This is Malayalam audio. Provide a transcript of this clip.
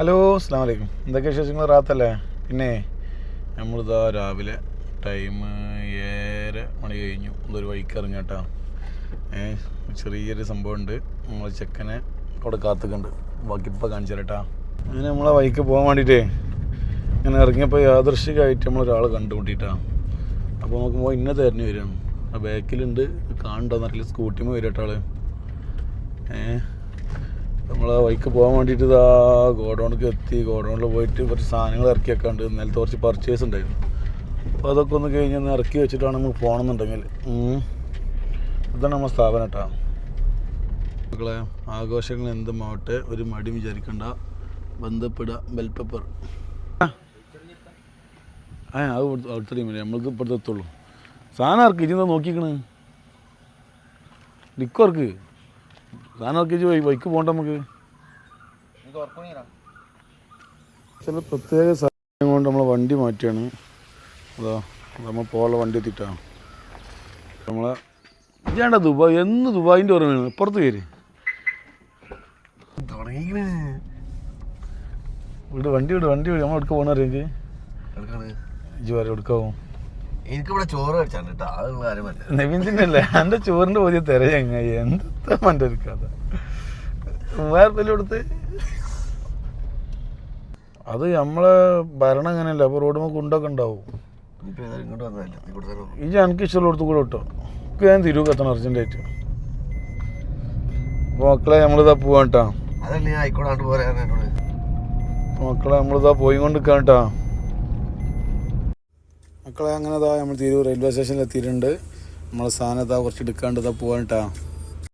ഹലോ അസ്സാം വലൈക്കും എന്തൊക്കെ വിശേഷങ്ങൾ? റാത്തല്ലേ? പിന്നെ നമ്മളിതാ രാവിലെ ടൈം ഏഴര മണി കഴിഞ്ഞു. ഇതൊരു വഴിക്ക് ഏഹ് ചെറിയൊരു സംഭവം ഉണ്ട് നമ്മൾ ചെക്കനെ അവിടെ കാത്തുക്കുണ്ട് ബാക്കി ഇപ്പം കാണിച്ചു തരട്ടാ അങ്ങനെ നമ്മളെ വഴിക്ക് പോകാൻ വേണ്ടിയിട്ടേ ഇങ്ങനെ ഇറങ്ങിയപ്പോൾ യാദൃശികമായിട്ട് നമ്മളൊരാൾ കണ്ടുമുട്ടിട്ടാ അപ്പോൾ നോക്കുമ്പോൾ ഇന്ന തെരഞ്ഞു വരികയാണ്. ആ ബാക്കിലുണ്ട്. കാണണ്ടോന്നറിയില്ല സ്കൂട്ടിമേ വരട്ടെ ആൾ. ഏഹ് നമ്മൾ വൈക്ക് പോകാൻ വേണ്ടിയിട്ട് ഇതാ ഗോഡൗണിലേക്ക് എത്തി. ഗോഡൗണിൽ പോയിട്ട് കുറച്ച് സാധനങ്ങൾ ഇറക്കി വെക്കാണ്ട് ഇന്നലത്തെ കുറച്ച് പർച്ചേസ് ഉണ്ടായിരുന്നു. അപ്പോൾ അതൊക്കെ ഒന്ന് കഴിഞ്ഞ് ഒന്ന് ഇറക്കി വെച്ചിട്ടാണ് നമുക്ക് പോകണമെന്നുണ്ടെങ്കിൽ. ഇതാണ് നമ്മുടെ സ്ഥാപനം കേട്ടോ. മക്കളെ ആഘോഷങ്ങൾ എന്തുമാവട്ടെ ഒരു മടി വിചാരിക്കണ്ട. ബന്ധപ്പെടുക ബെൽ പേപ്പർ ആ അത് അടുത്ത ടീമില്ല നമ്മൾക്ക് ഇപ്പോഴത്തെ എത്തുള്ളൂ. സാധനം ഇറക്കി. ഇജെന്താ നോക്കിക്കണ്? ലിക്കോർക്ക് ബൈക്ക് പോകണ്ട നമുക്ക്. ചില പ്രത്യേക സാധനം കൊണ്ട് നമ്മളെ വണ്ടി മാറ്റിയാണ്. അതോ നമ്മൾ പോകാനുള്ള വണ്ടി എത്തിയിട്ടാണ് നമ്മളെ ഇതാണ്ട ദുബായ് എന്ന് ദുബായിന്റെ ഓർമ്മയാണ് ഇപ്പുറത്ത് കയറി. വീട് വണ്ടി വിട് വണ്ടി വിട്. നമ്മൾ എടുക്ക പോകണ അറിയെങ്കിൽ ഇജ്ജ് വരെ എടുക്കാവും? എനിക്കിവിടെ ചോറ് കഴിച്ചാണ് കേട്ടോ അതുള്ള കാര്യമല്ല നവീൻസിന്റെ അല്ലേ എന്റെ ചോറിന്റെ പോയി തെര ചങ്ങായി എന്താ എന്റെ ഒരു കഥ. മൂവായിരം റുപ്യ കൊടുത്ത്? അത് നമ്മളെ ഭരണം അങ്ങനെയല്ല അപ്പോൾ റോഡ് കുണ്ടൊക്കെ ഉണ്ടാവും. ഈ എനിക്ക് ഇഷ്ടമുള്ള കൊടുത്ത് കൂടെ കിട്ടോ ഞാൻ തിരുവ് എത്തണം അർജന്റായിട്ട് മക്കളെ നമ്മളിതാ അപ്പോൾ മക്കളെ നമ്മളിതാ പോയി കൊണ്ട് നിൽക്കാൻ കേട്ടോ മക്കളെ അങ്ങനെ ഇതാ നമ്മൾ തിരൂർ റെയിൽവേ സ്റ്റേഷനിൽ എത്തിയിട്ടുണ്ട്. നമ്മളെ സാധനം ഇതാ കുറച്ച് എടുക്കാണ്ട് ഇതാ പോവാൻ കേട്ടോ